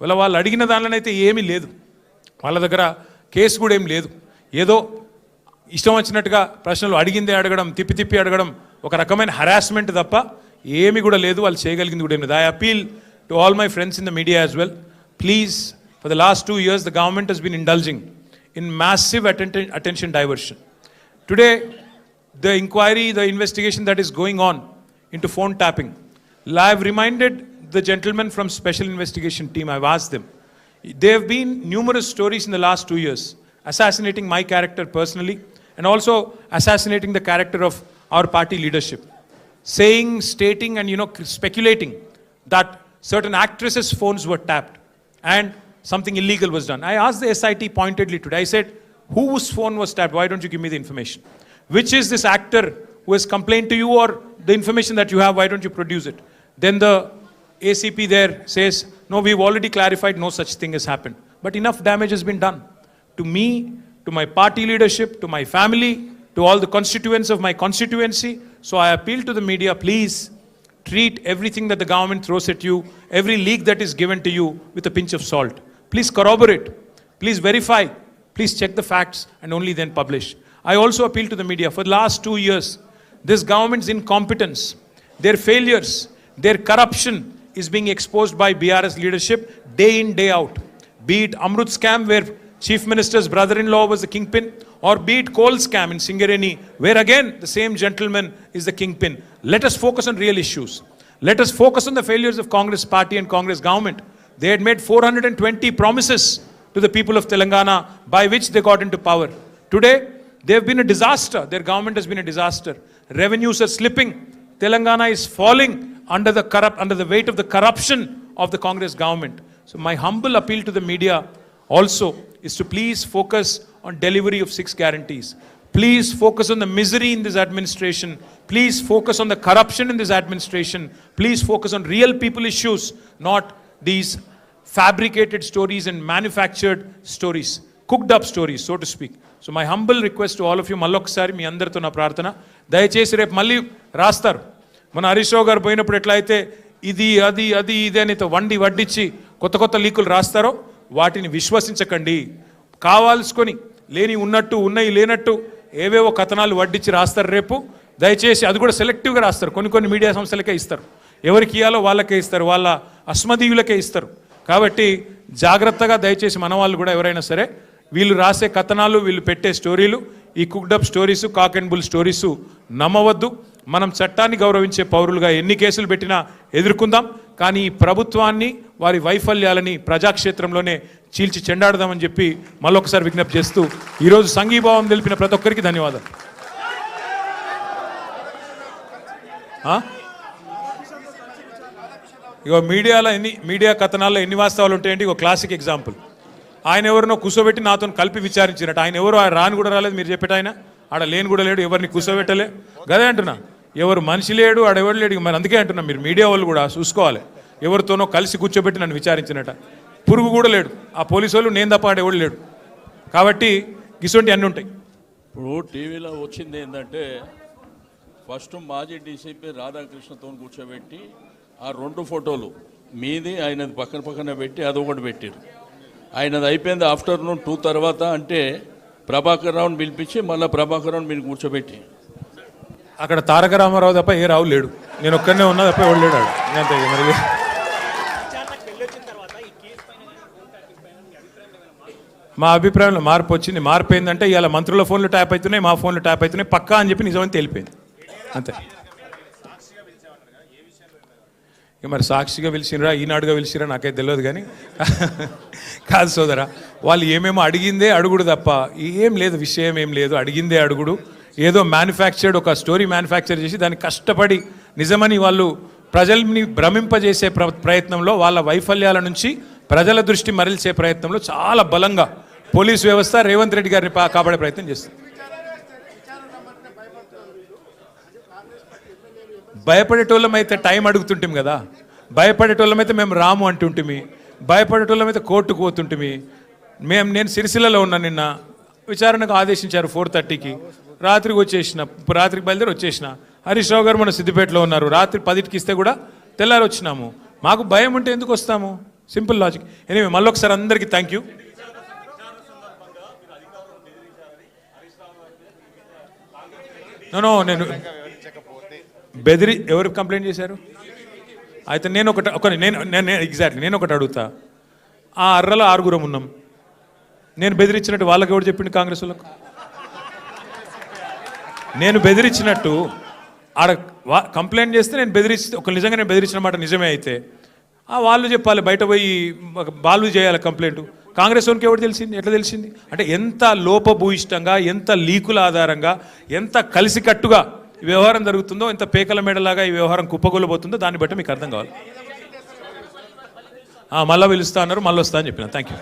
వాళ్ళ వాళ్ళు అడిగిన దానిలోనైతే ఏమీ లేదు. వాళ్ళ దగ్గర కేసు కూడా ఏం లేదు. ఏదో ఇష్టం వచ్చినట్టుగా ప్రశ్నలు అడిగిందే అడగడం తిప్పి తిప్పి అడగడం ఒక రకమైన హరాస్మెంట్ తప్ప ఏమి కూడా లేదు. వాళ్ళు చేయగలిగింది కూడా ఏమి లేదు. I appeal to all my friends in the media as well please for the last two years the government has been indulging in massive attention attention diversion today the inquiry, the investigation that is going on into phone tapping, I have reminded the gentlemen from Special Investigation Team, I've asked them. There have been numerous stories in the last two years assassinating my character personally and also assassinating the character of our party leadership. Saying, stating, and you know, speculating that certain actresses' phones were tapped and something illegal was done. I asked the SIT pointedly today. I said, whose phone was tapped? Why don't you give me the information? Which is this actor who has complained to you or the information that you have? Why don't you produce it? Then the ACP there says, no, we've already clarified no such thing has happened. But enough damage has been done to me, to my party leadership, to my family, to all the constituents of my constituency. So I appeal to the media, please treat everything that the government throws at you, every leak that is given to you, with a pinch of salt. Please corroborate. Please verify. Please check the facts and only then publish. I also appeal to the media for the last two years, this government's incompetence, their failures, their corruption is being exposed by BRS leadership day in, day out. Be it Amrut scam, where Chief Minister's brother in law was the kingpin, or be it coal scam in Singareni, where again the same gentleman is the kingpin. Let us focus on real issues. Let us focus on the failures of Congress party and Congress government. They had made 420 promises to the people of Telangana by which they got into power. Today, they have been a disaster. Their government has been a disaster. Revenues are slipping. Telangana is falling under the corrupt, under the weight of the corruption of the Congress government. So my humble appeal to the media also is to please focus on delivery of six guarantees. Please focus on the misery in this administration. Please focus on the corruption in this administration. Please focus on real people issues, not these fabricated stories and manufactured stories, cooked up stories, so to speak. So my humble request all of you మళ్ళొకసారి మీ అందరితో నా ప్రార్థన దయచేసి రేపు మళ్ళీ రాస్తారు మన హరీష్ రావు గారు పోయినప్పుడు ఎట్లయితే ఇది అది అది ఇది అని వండి వడ్డించి కొత్త కొత్త లీకులు రాస్తారో వాటిని విశ్వసించకండి. కావాల్సుకొని లేని ఉన్నట్టు ఉన్నాయి లేనట్టు ఏవేవో కథనాలు వడ్డించి రాస్తారు రేపు. దయచేసి అది కూడా సెలెక్టివ్గా రాస్తారు. కొన్ని కొన్ని మీడియా సంస్థలకే ఇస్తారు. ఎవరికి ఇవ్వాలో వాళ్ళకే ఇస్తారు. వాళ్ళ అస్మదీయులకే ఇస్తారు. కాబట్టి జాగ్రత్తగా దయచేసి మన వాళ్ళు కూడా ఎవరైనా సరే వీళ్ళు రాసే కథనాలు వీళ్ళు పెట్టే స్టోరీలు ఈ cooked up stories cock and bull stories నమ్మవద్దు. మనం చట్టాన్ని గౌరవించే పౌరులుగా ఎన్ని కేసులు పెట్టినా ఎదుర్కొందాం. కానీ ఈ ప్రభుత్వాన్ని వారి వైఫల్యాలని ప్రజాక్షేత్రంలోనే చీల్చి చెండాడదామని చెప్పి మళ్ళొకసారి విజ్ఞప్తి చేస్తూ ఈరోజు సంఘీభావం తెలిపిన ప్రతి ఒక్కరికి ధన్యవాదాలు. ఇగో మీడియాలో ఎన్ని మీడియా కథనాల్లో ఎన్ని వాస్తవాలు ఉంటాయంటే ఇగో క్లాసిక్ ఎగ్జాంపుల్. ఆయన ఎవరినో కూర్చోబెట్టి నాతో కలిపి విచారించినట్టు. ఆయన ఎవరు? ఆయన రాని కూడా రాలేదు మీరు చెప్పేట ఆయన. ఆడ లేని కూడా లేడు ఎవరిని కూర్చోబెట్టలే గదే అంటున్నా? ఎవరు మనిషి లేడు ఆడెవడు లేడు. మరి అందుకే అంటున్నా మీరు మీడియా వాళ్ళు కూడా చూసుకోవాలి. ఎవరితోనో కలిసి కూర్చోబెట్టి నన్ను విచారించినట. పురుగు కూడా లేడు. ఆ పోలీసు వాళ్ళు నేను తప్ప ఆడెవడు లేడు. కాబట్టి ఇటువంటి అన్నీ ఉంటాయి. ఇప్పుడు టీవీలో వచ్చింది ఏంటంటే ఫస్ట్ మాజీ డీసీపీ రాధాకృష్ణతో కూర్చోబెట్టి ఆ రెండు ఫోటోలు మీది ఆయనది పక్కన పక్కన పెట్టి అది ఒకటి పెట్టారు ఆయనది అయిపోయింది ఆఫ్టర్నూన్ టూ తర్వాత అంటే ప్రభాకర్ రావుని పిలిపించి మళ్ళీ ప్రభాకర్ రావుని మీరు కూర్చోబెట్టి. అక్కడ తారక రామారావు తప్ప ఏ రావు లేడు. నేను ఒక్కనే ఉన్నా తప్ప ఎవడు లేడు నేను అంతే మరి. మా అభిప్రాయంలో మార్పు వచ్చింది. మార్పు ఏంటంటే ఇవాళ మంత్రుల ఫోన్లు ట్యాప్ అవుతున్నాయి మా ఫోన్లు ట్యాప్ అవుతున్నాయి పక్కా అని చెప్పి నిజమని తెలిపోయింది. అంతే. ఇక మరి సాక్షిగా పిలిచినరా ఈనాడుగా పిలిచిరా నాకైతే తెలియదు కానీ. కాదు సోదరా వాళ్ళు ఏమేమో అడిగిందే అడుగుడు తప్ప ఏం లేదు విషయం ఏం లేదు. అడిగిందే అడుగుడు. ఏదో మ్యానుఫ్యాక్చర్డ్ ఒక స్టోరీ మ్యానుఫ్యాక్చర్ చేసి దాన్ని కష్టపడి నిజమని వాళ్ళు ప్రజల్ని భ్రమింపజేసే ప్ర ప్రయత్నంలో వాళ్ళ వైఫల్యాల నుంచి ప్రజల దృష్టి మరల్చే ప్రయత్నంలో చాలా బలంగా పోలీస్ వ్యవస్థ రేవంత్ రెడ్డి గారిని పా- కాపాడే ప్రయత్నం చేస్తుంది. భయపడేటోళ్ళం అయితే టైం అడుగుతుంటాం కదా. భయపడేటోళ్ళం అయితే మేము రాము అంటుంటిమి. భయపడేటోళ్ళం అయితే కోర్టుకు పోతుంటిమి. మేము నేను సిరిసిల్లలో ఉన్నా నిన్న. విచారణకు ఆదేశించారు ఫోర్ థర్టీకి. రాత్రికి వచ్చేసిన రాత్రికి బయలుదేరి వచ్చేసిన. హరీష్ రావు గారు మన సిద్దిపేటలో ఉన్నారు. రాత్రి పదిటికి ఇస్తే కూడా తెల్లారి వచ్చినాము మాకు భయం ఉంటే ఎందుకు వస్తాము? సింపుల్ లాజిక్ ఎనివే మళ్ళీ ఒకసారి అందరికీ థ్యాంక్ యూ నో నేను బెదిరి ఎవరు కంప్లైంట్ చేశారు? అయితే నేను ఒకటి ఒక నేను నేను ఎగ్జాక్ట్లీ నేను ఒకటి అడుగుతా. ఆ అర్రలో ఆరుగురం ఉన్నాం. నేను బెదిరించినట్టు వాళ్ళకి ఎవరు చెప్పిండు కాంగ్రెస్ వాళ్ళకు? నేను బెదిరించినట్టు ఆడ వా- కంప్లైంట్ చేస్తే నేను బెదిరిస్తే ఒక నిజంగా నేను బెదిరించిన మాట నిజమే అయితే ఆ వాళ్ళు చెప్పాలి బయట పోయి వాళ్ళు చేయాలి కంప్లైంట్. కాంగ్రెస్ వానికి ఎవరు తెలిసింది? ఎట్లా తెలిసింది? అంటే ఎంత లోపభూయిష్టంగా ఎంత లీకుల ఆధారంగా ఎంత కలిసికట్టుగా ఈ వ్యవహారం జరుగుతుందో ఎంత పేకల మెడలాగా ఈ వ్యవహారం కుప్పగొల్లబోతుందో దాన్ని బట్టి మీకు అర్థం కావాలి. మళ్ళీ మళ్ళా పిలుస్తా అన్నారు మళ్ళీ వస్తా అని చెప్పిన. Thank you